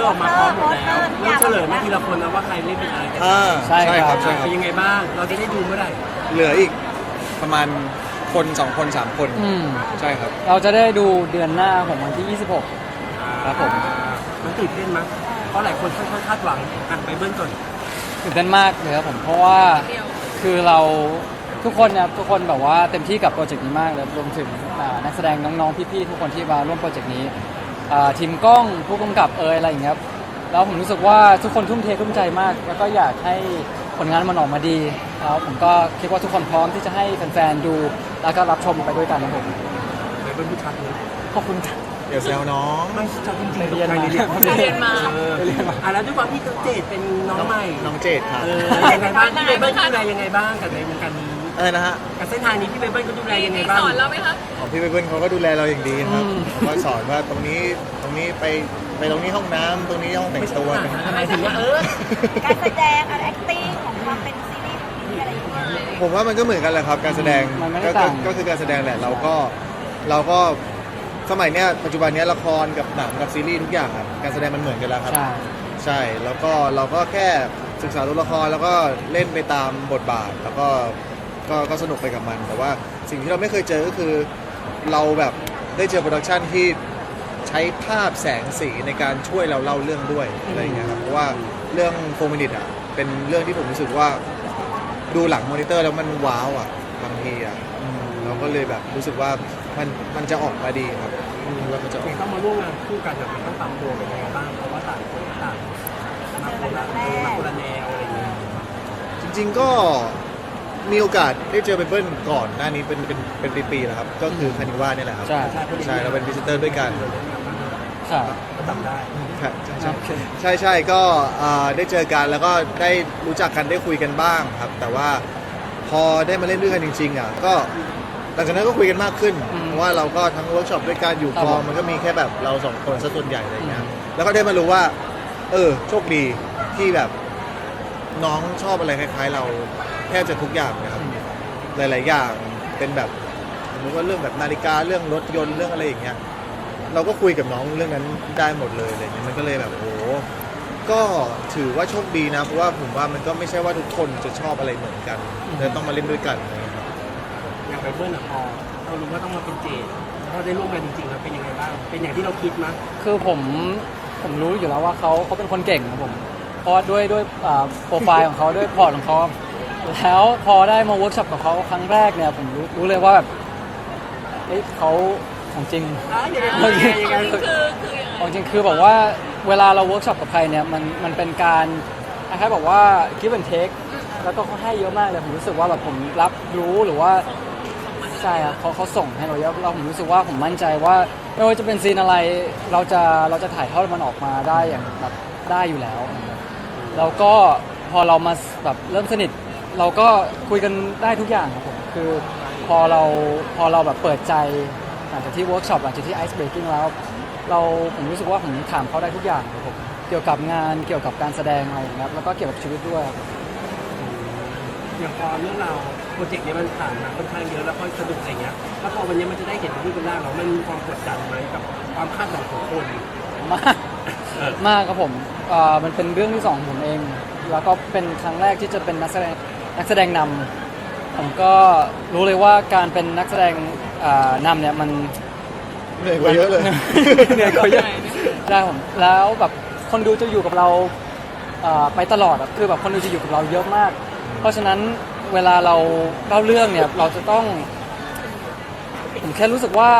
อร์ออกมาพร้อมหมดแล้วเริ่มเฉลยมาทีละคนนะว่าใครเล่นเป็นอะไรกันอ่าใช่ครับใช่ครับ เป็นยังไงบ้าง เราจะได้ดูเมื่อไหร่เหลืออีกประมาณคนสองคนสามคน อืม ใช่ครับ เราจะได้ดูเดือนหน้าของวันที่ 26 ครับผม มันตื่นเต้นมั้ยเพราะหลายคนค่อนข้างคาดหวังอะไปเบิ้ลก่อนตื่นเต้นมากเลยครับผมเพราะว่าคือเราทุกคนเนี่ยทุกคนแบบว่าเต็มที่กับโปรเจกต์นี้มากเลยรวมถึงอ่านักแสดงน้องๆพี่ๆทุกคนที่มาร่วมโปรเจกต์นี้อ่า ทีมกล้องผู้กำกับเอยอะไรอย่างเงี้ยครับแล้วผมรู้สึกว่าทุกคนทุ่มเททุ่มใจมาก แล้วก็อยากให้ผลงานมันออกมาดีแล้วผมก็คิดว่าทุกคนพร้อมที่จะให้แฟนๆดู แล้วก็รับชมไปด้วยกันนะผมไปเบิ้ลผู้ชัดเลยขอบคุณครับเดี๋ยวแซวน้อง ไม่ชัดจริงไปๆเรียนมาตกใจไปเรียนมาเออไปเรียนมา อะแล้วด้วยความที่เจดเป็นน้องใหม่น้องเจดครับ เออยังไงบ้างพี่เบเบิ้ลดูแลยังไงบ้างกับในวงการนี้ อะไรนะฮะ กับเส้นทางนี้พี่เบเบิ้ลก็ดูแลยังไงบ้าง สอนเราไหมคะของพี่เบิ้ลเขาก็ดูแลเราอย่างดีครับอืม เขาก็สอนว่าตรงนี้ตรงนี้ไปไปตรงนี้ห้องน้ำตรงนี้ห้องแต่งตัว ทำไมถึงว่าเออ การแสดงอะไร acting ของความเป็นซีรีส์นี้อะไรอย่างเงี้ย ผมว่ามันก็เหมือนกันแหละครับ การแสดงมันไม่ได้ก็ต่างก็ก็คือการแสดงแหละเราก็เราก็สมัยเนี้ยปัจจุบันเนี้ยละครกับหนังกับซีรีส์ทุกอย่างอะการแสดงมันเหมือนกันแล้วครับ ใช่ ใช่แล้วก็เราก็แค่ศึกษาตัวละครแล้วก็เล่นไปตามบทบาท แล้วก็ ก็ก็สนุกไปกับมัน แต่ว่าสิ่งที่เราไม่เคยเจอก็คือเราแบบได้เจอโปรดักชันที่ใช้ภาพแสงสีในการช่วยเราเล่าเรื่องด้วยอะไรอย่างเงี้ยครับเพราะว่าเรื่องโฟมินิตอะเป็นเรื่องที่ผมรู้สึกว่าดูหลังมอนิเตอร์แล้วมันว้าวอะบางทีอะอืมเราก็เลยแบบรู้สึกว่ามันมันจะออกมาดีครับอืมแล้วมันจะออก ต้องมาร่วมงานคู่กันแบบมันต้องปรับตัวเป็นยังไงบ้าง เพราะว่าต่างคนต่างมาคนละมาคนละแนวอะไรอย่างเงี้ย จริงๆก็ มีโอกาสได้เจอเปเปิ้ลก่อนหน้านี้เป็นเป็นเป็นปีๆแล้วครับ ก็คือคานิว่าเนี่ยแหละครับ ใช่ ใช่เราเป็นพิซเตอร์ด้วยกันครับก็จำได้ใช่ใช่โอเคใช่ใช่ก็อ่าได้เจอกันแล้วก็ได้รู้จักกันได้คุยกันบ้างครับ แต่ว่าพอได้มาเล่นด้วยกันจริงๆอะก็หลังจากนั้นก็คุยกันมากขึ้นอืมเพราะว่าเราก็ทั้งเวิร์กช็อปด้วยกันอยู่ครับกองผม มันก็มีแค่แบบเราสองคนซะส่วนใหญ่อะไรอย่างเงี้ยแล้วก็ได้มารู้ว่า เออโชคดีที่แบบ น้องชอบอะไรคล้าย ๆ เราแทบจะทุกอย่างนะครับ หลาย ๆ อย่างเป็นแบบสมมติว่าเรื่องแบบนาฬิกาเรื่องรถยนต์เรื่องอะไรอย่างเงี้ยเราก็คุยกับน้องเรื่องนั้นได้หมดเลยอะไรเงี้ยมันก็เลยแบบโอ้โหก็ถือว่าโชคดีนะเพราะว่าผมว่ามันก็ไม่ใช่ว่าทุกคนจะชอบอะไรเหมือนกันเลยต้องมาเล่นด้วยกันอะไรเงี้ยครับอย่างไปเบิ้ลอะพอเรารู้ว่าต้องมาเป็นเจดพอได้ร่วมกันจริงๆแล้วเป็นยังไงบ้างเป็นอย่างที่เราคิดมั้ยคือผมผมรู้อยู่แล้วว่าเขาเขาเป็นคนเก่งครับผม เพราะว่าด้วยด้วยอ่าโปรไฟล์ของเขาด้วยพอร์ตของเขาแล้วพอได้มาเวิร์กช็อปกับเขาครั้งแรกเนี่ยผมรู้รู้เลยว่าแบบเฮ้ยเขาของจริงอะยังไงเมื่อกี้ยังไงคือคือยังไงของจริงคือแบบว่าเวลาเราเวิร์กช็อปกับใครเนี่ยมันมันเป็นการคล้ายๆบอกว่า give and take แล้วก็เขาให้เยอะมากเลยผมรู้สึกว่าแบบผมรับรู้หรือว่าใช่ครับเขาเขาส่งให้เราเยอะเราผมรู้สึกว่าผมมั่นใจว่าไม่ว่าจะเป็นซีนอะไรเราจะเราจะถ่ายทอดมันออกมาได้อย่างแบบได้อยู่แล้ว แล้วก็พอเรามาแบบเริ่มสนิท เราก็คุยกันได้ทุกอย่างครับผมคือพอเราพอเราแบบเปิดใจหลังจากที่เวิร์กช็อปหลังจากที่ไอซ์เบรกิ้งแล้ว เราผมรู้สึกว่าผมถามเขาได้ทุกอย่างครับผมเกี่ยวกับงานเกี่ยวกับการแสดงอะไรอย่างเงี้ยครับแล้วก็เกี่ยวกับชีวิตด้วยครับ อย่างพอเรื่องเราวโปรเจกต์เนี้ยมันผ่านมาค่อนข้างเยอะแล้วก็สนุกอะไรเงี้ยแล้วพอวันนี้มันจะได้เห็นรูปเป็นร่างเรามันมีความกดดันไหมกับความคาดหวังของคน มากมากครับผม เอ่อมันเป็นเรื่องที่สองของผมเอง แล้วก็เป็นครั้งแรกที่จะเป็นนักแสดงนักแสดงนำผมก็รู้เลยว่าการเป็นนักแสดงอ่านำเนี่ยมัน เหนื่อยกว่าเยอะเลย เหนื่อยกว่าเยอะใช่ผมแล้วแบบคนดูจะอยู่กับเราเอ่อไปตลอดอะคือแบบคนดูจะอยู่กับเราเยอะมาก เพราะฉะนั้นเวลาเราเล่าเรื่องเนี่ยเราจะต้อง ผมแค่รู้สึกว่า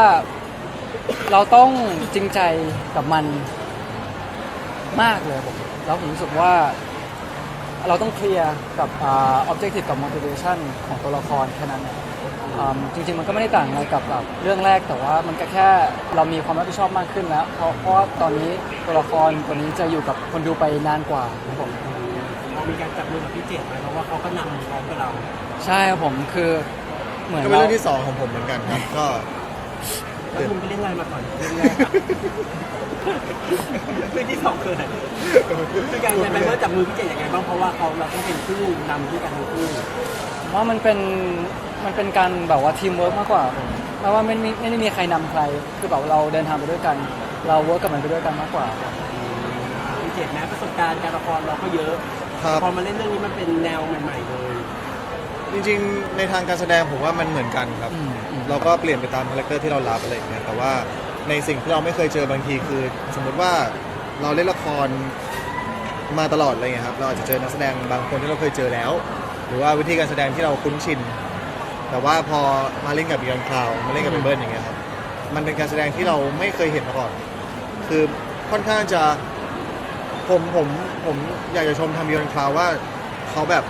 เราต้องจริงใจกับมัน มากเลยผมแล้วผมรู้สึกว่าเราต้องเคลียร์กับอ่า objective กับ motivation ของตัวละครแค่นั้นเองอืมจริงๆมันก็ไม่ได้ต่างอะไรกับแบบเรื่องแรกแต่ว่ามันก็แค่เรามีความรับผิดชอบมากขึ้นแล้ว เพราะเพราะว่าตอนนี้ตัวละครตัวนี้จะอยู่กับคนดูไปนานกว่าครับผม เรามีการจับมือกับพี่เจดไหมเพราะว่าเขาก็นำพร้อมกับเรา ใช่ครับผมคือเหมือนก็เป็นเราเรื่องที่สองของผมเหมือนกันครับ ก็แล้วคุณไปเล่นอะไรมาก่อนเรื่องแรกอะ เรื่องที่สองคืออะไรคือการไปเมื่อจับมือพี่เจดยังไงบ้างเพราะว่าเขาเราต้องเป็นคู่นำด้วยกันทั้งคู่ผมว่ามันเป็นมันเป็นการแบบว่าทีมเวิร์กมากกว่าผมแปลว่าไม่มีไม่ได้มีใครนำใคร คือแบบเราเดินทางไปด้วยกัน เราเวิร์กกับมันไปด้วยกันมากกว่าอจแม้ประสบการณ์การละครเราก็เยอะครับ พอมาเล่นเรื่องนี้มันเป็นแนวใหม่ๆเลยจริงๆ ในทางการแสดงผมว่ามันเหมือนกันครับ อืมอืมเราก็เปลี่ยนไปตามคาแรคเตอร์ที่เรารับอะไรอย่างเงี้ยแต่ว่า ในสิ่งที่เราไม่เคยเจอบางทีคือ สมมุติว่าเราเล่นละครมาตลอดอะไรเงี้ยครับเราอาจจะเจอนักแสดงบางคนที่เราเคยเจอแล้ว หรือว่าวิธีการแสดงที่เราคุ้นชิน แต่ว่าพอมาเล่นกับบิ o อนคลาวมาเล่นกับเบิร์นอย่างเงี้ยครับมันเป็นการแสดงที่เราไม่เคยเห็นมาก่อน คือค่อนข้างจะผมผมผมอยากจะชมทางบิ o อนคลาวว่าเขาแบบ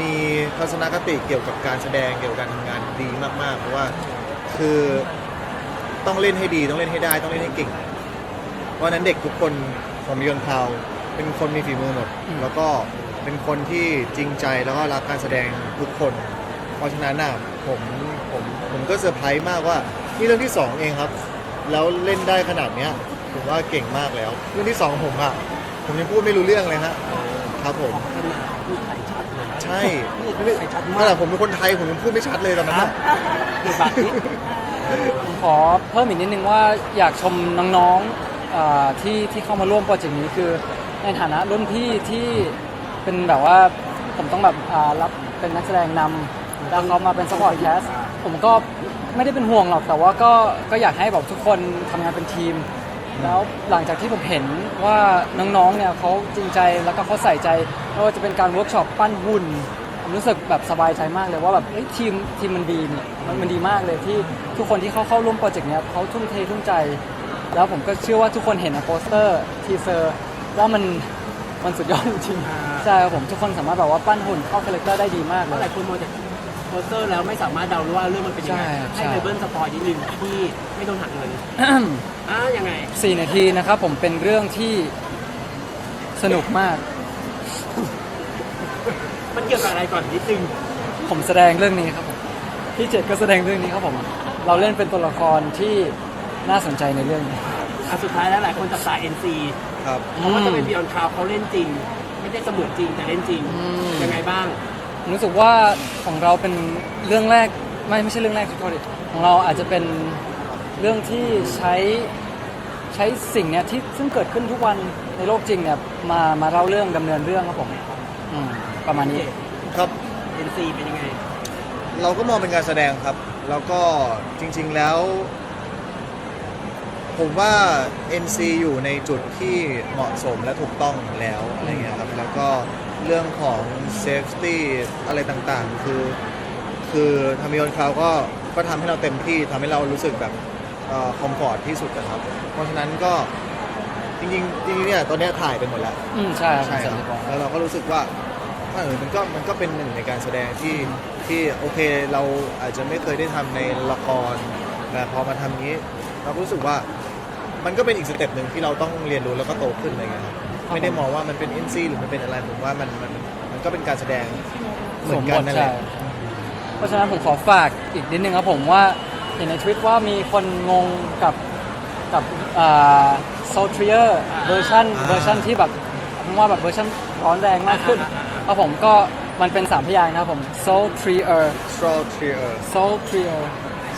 มีทัศนคติเกี่ยวกับการแสดงเกี่ยวกับการทำงานดีมากๆเพราะว่าคือ ต้องเล่นให้ดีต้องเล่นให้ได้ต้องเล่นให้เก่ง เพราะฉะนั้นเด็กทุกคนของบิ o อนคลาวเป็นคนมีฝีมือหมดอืมแล้วก็เป็นคนที่จริงใจแล้วก็รักการแสดงทุกคน เพราะฉะนั้นน่ะผมผมผมก็เซอร์ไพรส์มากว่านี่เรื่องที่สองเองครับ แล้วเล่นได้ขนาดเนี้ยผมว่าเก่งมากแล้ว เรื่องที่สองผมอะผมยังพูดไม่รู้เรื่องเลยฮะครับผมขนาดพูดไทยชัดเลยใช่พูดไทยชัดขมากนาดผมเป็นคนไทยผมยังพูดไม่ชัดเลยตอนนั้นนะอะบทบาทนี้ ผมขอเพิ่มอีกนิดนึงว่าอยากชมน้องๆที่ที่เข้ามาร่วมโปรเจกต์นี้คือในฐานะรุ่นพี่ที่เป็นแบบว่าผมต้องแบบรับเป็นนักแสดงนำแล้วเขามาเป็นสปอร์ตแคสผมก็ไม่ได้เป็นห่วงหรอกแต่ว่าก็ก็อยากให้แบบทุกคนทำงานเป็นทีม แล้วหลังจากที่ผมเห็นว่าน้องๆเนี่ยเขาจริงใจแล้วก็เขาใส่ใจไม่ว่าจะเป็นการเวิร์กช็อปปั้นหุ่น รู้สึกแบบสบายใจมากเลยว่าแบบเอ้ยทีมทีมมันดีเนี่ยมันมันดีมากเลยที่ทุกคนที่เขาเข้าร่วมโปรเจกต์เนี้ยเขาทุ่มเททุ่มใจ แล้วผมก็เชื่อว่าทุกคนเห็นในโปสเตอร์ทีเซอร์ว่ามันมันสุดยอดจริงอ่าๆใช่ครับผมทุกคนสามารถแบบว่าปั้นหุ่นเข้าคาแรคเตอร์ได้ดีมากเพเลราะหยลายคนมองจากโปสเตอร์แล้วไม่สามารถเดารู้ว่าเรื่องมันเป็นยังไงใช่ใช่ ให้ไบเบิลสปอยนิดนึงที่ไม่โดนหักเงินอ่ายังไงสี่นาทีนะครับผมเป็นเรื่องที่สนุกมาก มันเกี่ยวกับอะไรก่อนนิดนึงผมแสดงเรื่องนี้ครับผมพี่เจ็ดก็แสดงเรื่องนี้ครับผม เราเล่นเป็นตัวละครที่น่าสนใจในเรื่องนี้อะสุดท้ายแล้วหลายคนจับตา NC ครับ เพราะว่าจะเป็น Beyond Cloud เขาเล่นจริง ไม่ได้เสมือนจริงแต่เล่นจริงอืม ยังไงบ้าง ผมรู้สึกว่าของเราเป็นเรื่องแรกไม่ไม่ใช่เรื่องแรกขอโทษดิของเราอาจจะเป็นเรื่องที่ใช้ใช้สิ่งเนี้ยที่ซึ่งเกิดขึ้นทุกวันในโลกจริงเนี่ยมามาเล่าเรื่องดำเนินเรื่องครับผมอืม ประมาณนี้ ครับ NC เป็นยังไง เราก็มองเป็นการแสดงครับ แล้วก็จริงๆแล้ว ผมว่า NC อยู่ในจุดที่เหมาะสมและถูกต้องแล้วอะไรเงี้ยครับ แล้วก็เรื่องของ safety อะไรต่างๆ คือ คือทำยนคราวก็ก็ทำให้เราเต็มที่ทำให้เรารู้สึกแบบคอมฟอร์ทที่สุดนะครับ เพราะฉะนั้นก็จริงๆจริงๆเนี่ยตอนเนี้ยถ่ายไปหมดแล้ว อืมใช่ครับใช่เสร็จคเรีรัยบบร้อยแล้วเราก็รู้สึกว่า เออมันก็มันก็เป็นหนึ่งในการแสดงที่ที่โอเคเราอาจจะไม่เคยได้ทำในละครแต่พอมาทำนี้ เราก็รู้สึกว่ามันก็เป็นอีกสเต็ปหนึ่งที่เราต้องเรียนรู้แล้วก็โตขึ้นอะไรเงี้ยครับไม่ได้มองว่ามันเป็น NC หรือมันเป็นอะไรผมว่ามันมันมันก็เป็นการแสดงเหมือนกันนั่นแหละใช่เพราะฉะนั้นผมขอฝากอีกนิดนึงครับผมว่าเห็นในทวิตว่ามีคนงงกับกับโซเทียร์เวอร์ชันอ่า เวอร์ชันที่แบบผมว่าแบบเวอร์ชันร้อนแรงมากขึ้นอ่าอ่าอ่า ครับผมก็มันเป็นสามพยางค์นะครับผม Soul Trier Straw Trier Soul Trier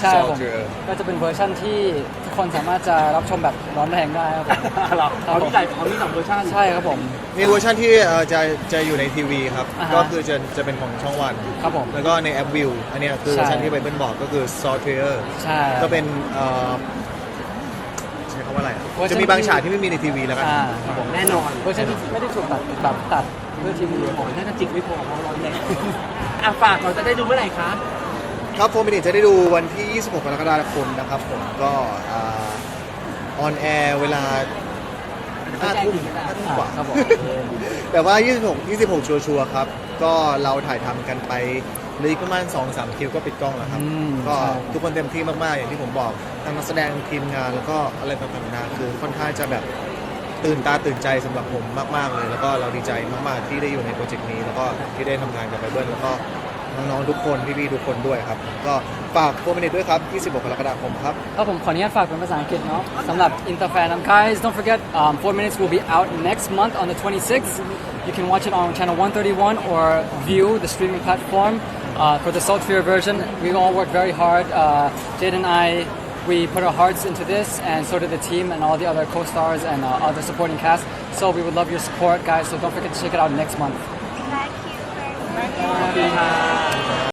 ใช่ครับผม Soul Trier ก็จะเป็นเวอร์ชันที่ทุกคนสามารถจะรับชมแบบร้อนแรงได้ครับผมหรอเขามีหลายเขามีสองเวอร์ชัน ใช่ครับผม มีเวอร์ชันที่เอ่อจะจะอยู่ในทีวีครับ อ่าฮะ ก็คือจะจะเป็นของช่องวัน ครับผม แล้วก็ในแอปวิวอันเนี้ยคือเวอร์ชันใช่ที่ไบเบิลบอกก็คือ Straw Trier ใช่ ก็เป็นเอ่อใช้คำว่าอะไรอะเวอร์ชันจะมีบางฉากที่ไม่มีในทีวีแล้วกันอ่า ครับผมแน่นอน เวอร์ชันที่ไม่ได้ถูกตัดแบบตัดเพื่อทีวีโอ้ยน่าจะจิกไม่พอเพราะร้อนแรงอะฝากเราจะได้ดูเมื่อไหร่คะครับโฟมินิจะได้ดูวันที่ 26 กรกฎาคมนะครับผมก็ออนแอร์เวลา5ทุ่ม5ทุ่มกว่าครับผมแต่ว่า 26 26 ชัวร์ๆครับ ก็เราถ่ายทำกันไปเหลืออีกประมาณ 2-3 คิวก็ปิดกล้องแล้วครับอืมก็ใช่ทุกคนเต็มที่มาก ๆ อย่างที่ผมบอกทางนักแสดงทีมงานแล้วก็อะไรต่างๆนานาคือค่อนข้างจะแบบ ตื่นตาตื่นใจสำหรับผมมาก ๆ เลย แล้วก็เราดีใจมาก ๆ ที่ได้อยู่ในโปรเจกต์นี้ แล้วก็ที่ได้ทำงานกับไบเบิลแล้วก็น้องๆทุกคนพี่ๆทุกคนด้วยครับ ก็ฝากโฟมินิด้วยครับ 26 กรกฎาคมครับครับผมขออนุญาตฝากเป็นภาษาอังกฤษเนาะสำหรับ Interfan um, guys don't forget um, 4 minutes will be out next month on the 26th you can watch it on channel 131 or view the streaming platform uh, for the Salt Fear version we all worked very hard uh, Jade and I we put our hearts into this, and so did the team and all the other co-stars and uh, other supporting cast. So we would love your support, guys. So don't forget to check it out next month. Thank you very much